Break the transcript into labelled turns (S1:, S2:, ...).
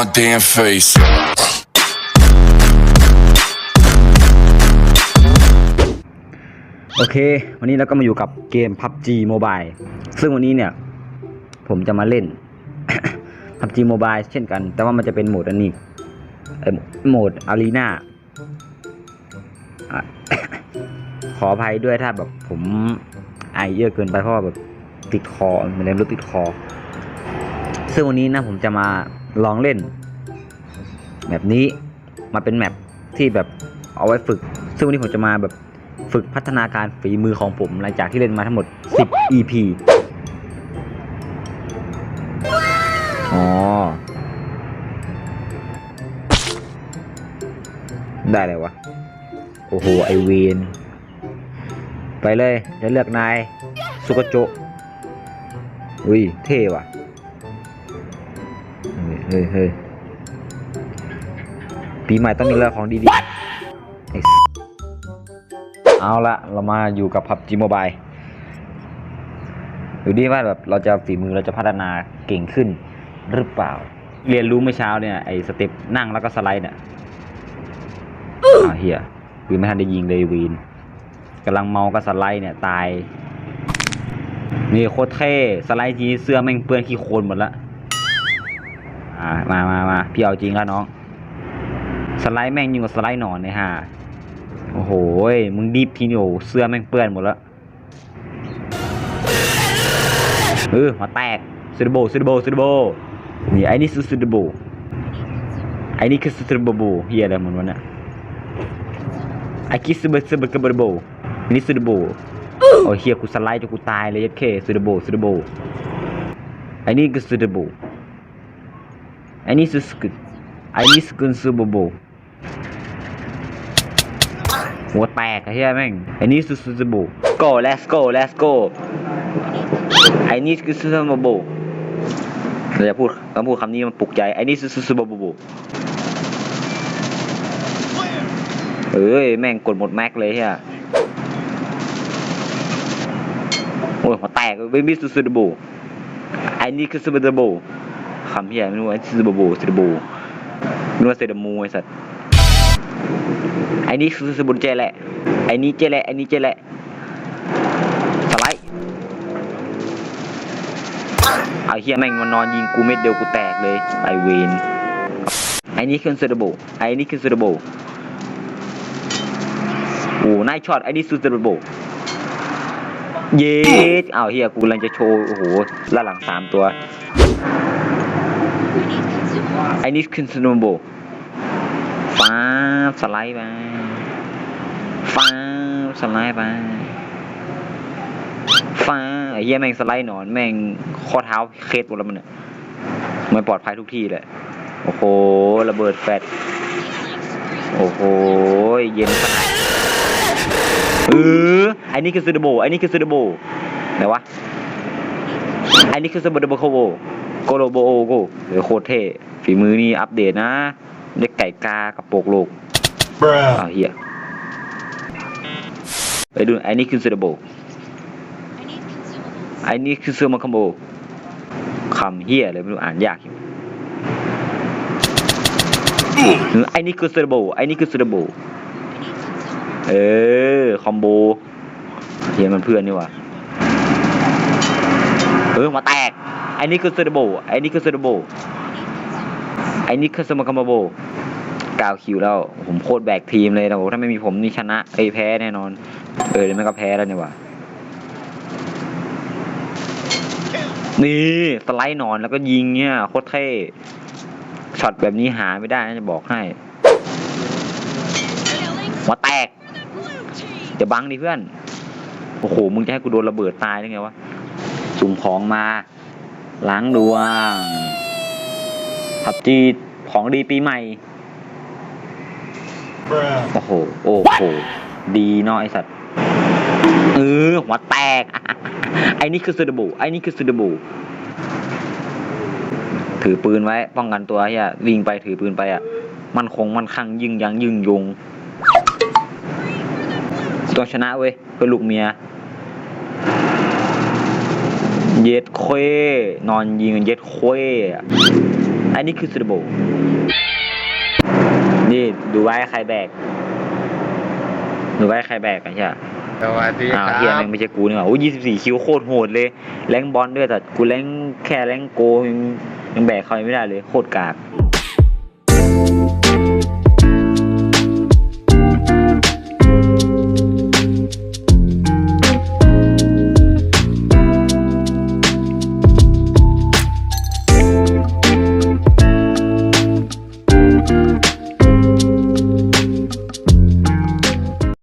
S1: my damn face.
S2: โอเค วันนี้เราก็มาอยู่กับเกม PUBG Mobile ซึ่งวันนี้เนี่ย ผมจะมาเล่น PUBG Mobile เช่นกัน แต่ว่ามันจะเป็นโหมดอันนี้เอ่อโหมด Arena อะขออภัยด้วยถ้าแบบผมไอเยอะเกินไปเพราะว่าแบบติดคอมันเล่นรู้ติดคอ ซึ่งวันนี้นะผมจะมา ลองเล่นแบบนี้มาเป็นแมปที่แบบเอาไว้ฝึก ซึ่งวันนี้ผมจะมาแบบฝึกพัฒนาการฝีมือของผม หลังจากที่เล่นมาทั้งหมด 10 EP อ๋อ ได้เลยวะ โอ้โห ไอเวนไปเลยจะเลือกนาย สุกโจอุ้ย เท่ว่ะ เฮ้ยเฮ้ยเฮ้ยปีใหม่ต้องมีเรื่องของดีๆไอ้เอาละเรามาอยู่กับ PUBG Mobile ดูดิว่าแบบเราจะฝีมือเราจะพัฒนาเก่งขึ้นหรือเปล่า เรียนรู้เมื่อเช้าเนี่ยไอ้สเต็ปนั่งแล้วก็สไลด์เนี่ยอ้าวเฮียปืนไม่ทันได้ยิงเลยวีนกำลังเมาก็สไลด์เนี่ยตาย นี่โคตรเท่สไลด์ทีเสื้อแม่งเปื้อนขี้โคลนหมดละ อ่ามามามาพี่เอาจริงแล้วน้อง สไลด์แม่งยิ่งกว่าสไลด์หนอนเลยฮะโอ้โหมึงดิฟทีนโอเสื้อแม่งเปื้อนหมดแล้วเออหัวแตกซูดโบซูดโบซูดโบนี่ไอ้นี่คือซูดโบไอ้นี่คือซูดโบโบเฮียอะไรมันวะเนี่ยไอ้คิดซูดโบซูดโบกับโบนี่ซูดโบโอ้เฮียกูสไลด์จนกูตายเลยยัดเคซูดโบซูดโบไอ้นี่คือซูดโบ อ้นี่สุสกุอ้นี่สกุลซูบโบหัวแตกอ้เหี้ยแม่งอ้นี่สุสุโบ go let's go let's go อ้นี่คือสุสุโบเราจะพูดคำพูดคำนี้มันปลุกใจอ้นี่สุสุโบโบเอ้ยแม่งกดหมดแม็กเลยเฮียโอ้ยหัวแตกเบบี้สุสุโบอ้นี่คือสุสุโบ คำเฮียไม่รู้ว่าซิบโบซิบโบไม่รู้ว่าเซดมูไอสัตว์ไอ้นี่คือสบุนเจแหละไอ้นี่เจแหละไอ้นี่เจแหละสไลด์เอาเฮียแม่งมันนอนยิงกูเม็ดเดียวกูแตกเลยไอเวนไอ้นี่คือเซดาโบไอ้นี่คือเซดาโบโอ้นายช็อตไอ้นี่คือเซดาโบเย็ดเอาเฮียกูกำลังจะโชว์โอ้โหล่าหลังสามตัว ไอ้นี่คือสโนว์บอลฟ้าสไลด์ไปฟ้าสไลด์ไปฟ้าไอ้เหี้ยแม่งสไลด์หนอนแม่งข้อเท้าเคล็ดหมดแล้วมันเนี่ยไม่ปลอดภัยทุกที่แหละ โอ้โห ระเบิดแฟดโอ้โห เย็นขนาดเอออ้นี่คือซูดโบอ้นี่คือซูดโบไหนวะอ้นี่คือซูดโบโคโบโกโลโบโอโกโคตรเท่ ฝีมือนี่อัปเดตนะเด็กไก่กากับโปกโลก
S1: Bruh.
S2: อ้าวเฮียไปดูไอ้นี่คือซูดโบไอ้นี่คือซูมาคัมโบคำเฮียเลยไม่รู้อ่านยากอยู่หรือไอ้นี่คือซูดโบไอ้นี่คือซูดโบเออคอมโบเฮียมันเพื่อนนี่หว่าเออมาแตกไอ้นี่คือซูดโบไอ้นี่คือซูดโบไอ้นี่คือซูมาคัมโบก้าคิวแล้ว ผมโคตรแบกทีมเลยนะโอ้ถ้าไม่มีผมนี่ชนะไอ้ยแพ้แน่นอน เออเดี๋ยวมันก็แพ้แล้วเนี่ยว่ะนี่สไลด์นอนแล้วก็ยิงเนี่ยโคตรเท่ช็อตแบบนี้หาไม่ได้นะจะบอกให้หัวแตกจะบังดิเพื่อน โอ้โห มึงจะให้กูโดนระเบิดตายได้ไงวะสุ่มของมา ล้างดวง ผับจีของดีปีใหม่
S1: Bruh.
S2: โอ้โห โอ้โห ดีเนาะไอสัตว์ เออหัวแตก ไอ้นี่คือซูดบูไอ้นี่คือซูดบูถือปืนไว้ ป้องกันตัวไอ้เหี้ยวิ่งไปถือปืนไปอะ มันคงมันคังยิงยังยิงยงต้องชนะเว้ยเพื่อลูกเมีย เย็ดเคว นอนยิงกันเย็ดเคว อันนี้คือสุดโบนี่ดูไว้ใครแบก ดูไว้ใครแบกกันใช่ไหม
S3: สวัสดี
S2: ครั
S3: บ
S2: เฮียแม่งไม่ใช่กูนี่หว่าโอ้ยยี่สิบสี่คิวโคตรโหดเลย แรงบอลด้วยแต่กูแรงแค่แรงโกยังยแบกเขาไม่ได้เลย โคตรกาก